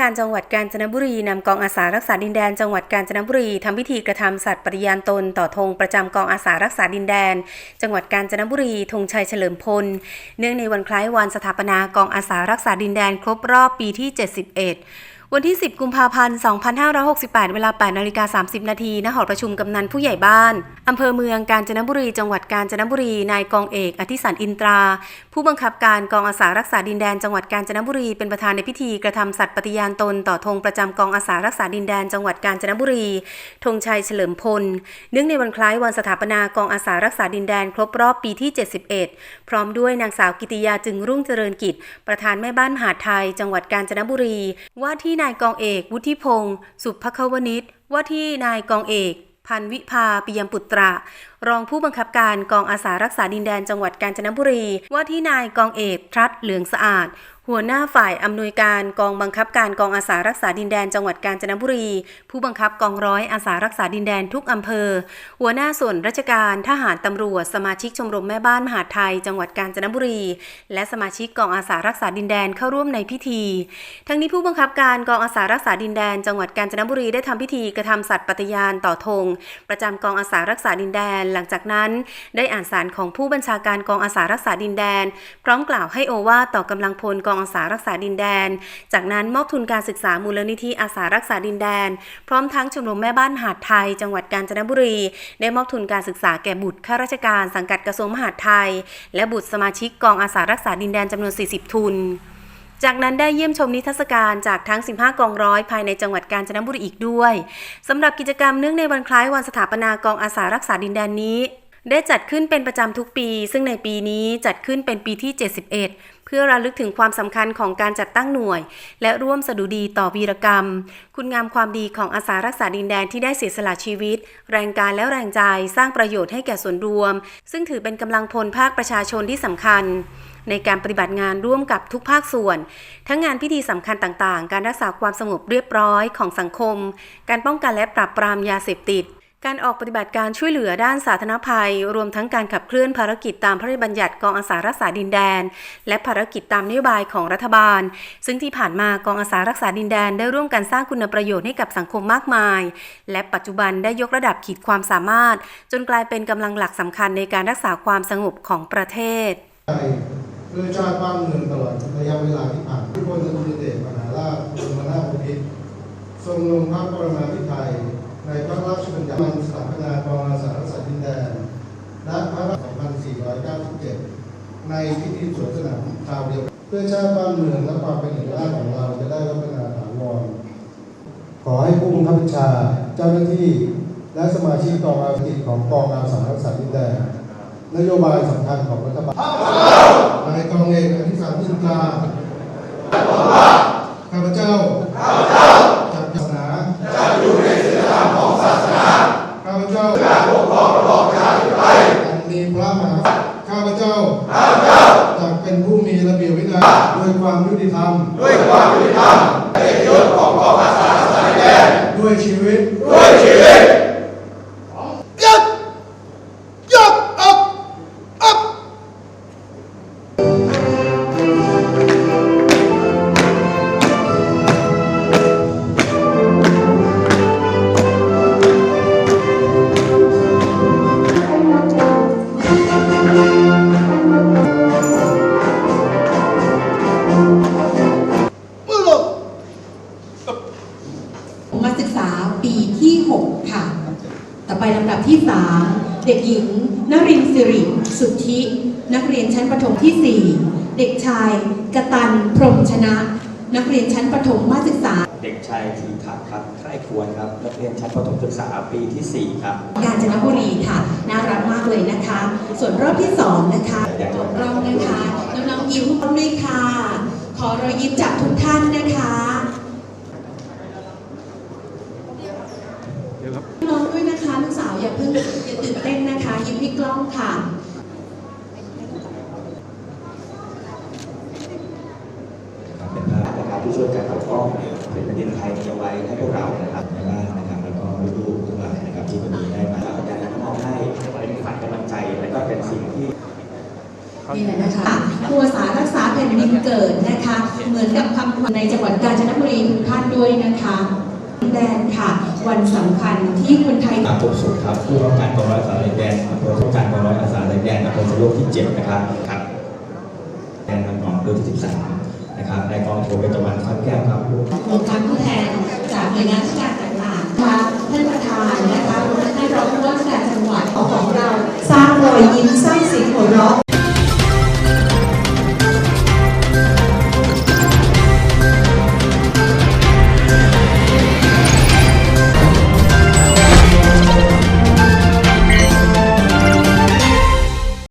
การจังหวัดกาญจนบุรีนำกองอาสารักษาดินแดนจังหวัดกาญจนบุรีทำพิธีกระทำสัตว์ปฏิญาณตนต่อธงประจำกองอาสารักษาดินแดน จังหวัดกาญจนบุรีธงชัยเฉลิมพล เนื่องในวันคล้ายวันสถาปนากองอาสารักษาดินแดนครบรอบปีที่ 71 วันที่ 10 กุมภาพันธ์ 2568 เวลา8นาฬิกา30 นาทีณหอประชุมกำนันผู้ใหญ่บ้าน อำเภอเมืองกาญจนบุรี จังหวัดกาญจนบุรี นายกองเอกอธิสันอินตรา ผู้บังคับการกองอาสารักษาดินแดนจังหวัดกาญจนบุรี เป็นประธานในพิธีกระทำสัตย์ปฏิญาณตนต่อธงประจำกองอาสารักษาดินแดนจังหวัดกาญจนบุรี ธงชัยเฉลิมพล เนื่องในวันคล้ายวันสถาปนากองอาสารักษาดินแดนครบรอบปีที่ 71 พร้อมด้วยนางสาวกิติยาจึงรุ่งเจริญกิจ ประธานแม่บ้านมหาดไทย จังหวัดกาญจนบุรี ว่าที่นายกองเอกวุฒิพงศ์สุภควนิชว่าที่นายกองเอกพันวิภาปิยมปุตระ รองผู้บังคับการกองอาสารักษาดินแดนจังหวัดกาญจนบุรี ว่าที่นายกองเอกทรัตเหลืองสะอาด หัวหน้าฝ่ายอำนวยการกองบังคับการกองอาสารักษาดินแดนจังหวัดกาญจนบุรี ผู้บังคับกองร้อยอาสารักษาดินแดนทุกอำเภอ หัวหน้าส่วนราชการทหารตำรวจ สมาชิกชมรมแม่บ้านมหาไทย จังหวัดกาญจนบุรี และสมาชิกกองอาสารักษาดินแดนเข้าร่วมในพิธี ทั้งนี้ผู้บังคับการกองอาสารักษาดินแดน จังหวัดกาญจนบุรีได้ทำพิธีกระทำสัตย์ปฏิญาณต่อธงประจำกองอาสารักษาดินแดนหลังจากนั้น ได้อ่านสารของผู้บัญชาการกองอาสารักษาดินแดน พร้อมกล่าวให้โอวาต่อกำลังพลกองอาสารักษาดินแดน จากนั้นมอบทุนการศึกษามูลนิธิอาสารักษาดินแดน พร้อมทั้งชมรมแม่บ้านหาดไทย จังหวัดกาญจนบุรี ได้มอบทุนการศึกษาแก่บุตรข้าราชการสังกัดกระทรวงมหาดไทย และบุตรสมาชิกกองอาสารักษาดินแดนจำนวน 40 ทุน จากนั้นได้เยี่ยมชมนิทรรศการจากทั้ง 15 กองร้อยภายในจังหวัดกาญจนบุรีอีกด้วยสำหรับกิจกรรมเนื่องในวันคล้ายวันสถาปนากองอาสารักษาดินแดนนี้ ได้จัดขึ้นเป็นประจำทุกปี ซึ่งในปีนี้จัดขึ้นเป็นปีที่ 71เพื่อระลึกถึงความสำคัญของการจัดตั้งหน่วย และร่วมสดุดีต่อวีรกรรม คุณงามความดีของอาสารักษาดินแดนที่ได้เสียสละชีวิต แรงกายและแรงใจสร้างประโยชน์ให้แก่ส่วนรวม ซึ่งถือเป็นกำลังพลภาคประชาชนที่สำคัญในการปฏิบัติงานร่วมกับทุกภาคส่วน ทั้งงานพิธีสำคัญต่างๆ การรักษาความสงบเรียบร้อยของสังคม การป้องกันและปราบปรามยาเสพติด การออกปฏิบัติการช่วยเหลือด้านสาธารณภัย รวมทั้งการขับเคลื่อนภารกิจตามพระราชบัญญัติกองอาสารักษาดินแดน และภารกิจตามนโยบายของรัฐบาล ซึ่งที่ผ่านมากองอาสารักษาดินแดนได้ร่วมกันสร้างคุณประโยชน์ให้กับสังคมมากมาย และปัจจุบันได้ยกระดับขีดความสามารถ จนกลายเป็นกำลังหลักสำคัญในการรักษาความสงบของประเทศ เพื่อชาติบ้านเมืองตลอดระยะเวลาที่ผ่านทุกคนจะมีเดชมหาราชบรมนาถบพิตรทรงลงพระปรมาภิไธยในพระราชบัญญัติสถาปนากองอาสารักษาดินแดนณพระราช2497 ในพิธีสวนสนามคราวเดียว เพื่อชาติบ้านเมืองและความเป็นเอกราชของเราจะได้รับการถาวรขอให้ผู้บังคับบัญชาเจ้าหน้าที่ และสมาชิกกองอาสาของกองอาสารักษาดินแดน นโยบายสำคัญของรัฐบาลนายกองเอกอธิสารจินตราข้าพเจ้าจากศาสนาจะอยู่ในศีลธรรมของศาสนาข้าพเจ้าจะปกครองระบอบประชาธิปไตยอันมีพระมหากษัตริย์ข้าพเจ้าจะเป็นผู้มีระเบียบวินัยด้วยความยุติธรรม ด้วยความยุติธรรมในยศของกองอาสาสมัครแด้วยชีวิต ปีที่ 6 ค่ะ ต่อไปลำดับที่ 3 เด็กหญิงนรินทร์สิริสุทธิ นักเรียนชั้นประถมที่ 4 เด็กชายกตันพรหมชนะ นักเรียนชั้นประถมมาศึกษา เด็กชายทีทักษ์ครับใคร่ควรครับ นักเรียนชั้นประถมศึกษาปีที่ 4 ครับ กาญจนบุรีค่ะ น่ารักมากเลยนะคะ ส่วนรอบที่ 2 นะคะจบรอบนะคะ น้องๆยิ้มพร้อมด้วยค่ะ ขอรอยยิ้มจากทุกท่านนะคะ น้องด้วยนะคะลูกสาวอย่าเพิ่งอย่าตื่นเต้นนะคะ ยิ้มที่กล้องค่ะเป็นภาพนะครับที่ช่วยกันปกป้องเป็นแผ่นดินไทยเอาไว้ให้พวกเรานะครับในบ้านนะครับแล้วก็ลูกๆทั้งหลายนะครับที่วันนี้ได้มารับการมอบให้เป็นขวัญกำลังใจและก็เป็นสิ่งที่นี่แหละนะคะครัวสารักษาแผ่นดินเกิดนะคะ เหมือนกับคำขวัญในจังหวัดกาญจนบุรีรีทุกท่านด้วยนะคะ แดนค่ะ วันสำคัญที่คนไทย ตามปกสุขครับผู้ว่าการกองร้อยอาสาแรงแดนอำเภอผู้ว่าการกองร้อยอาสาแรงแดนอำเภอสโลกที่7นะครับครับแดนน้องๆเบอร์ที่13นะครับนายกองโทเบญจวรรณข้ามแก้วครับ องค์การผู้แทนจากหน่วยงานราชการต่างๆค่ะท่านประธานนะคะรวมทั้งท่านรองผู้ว่าราชการจังหวัดของเรา สร้างรอยยิ้มสร้าง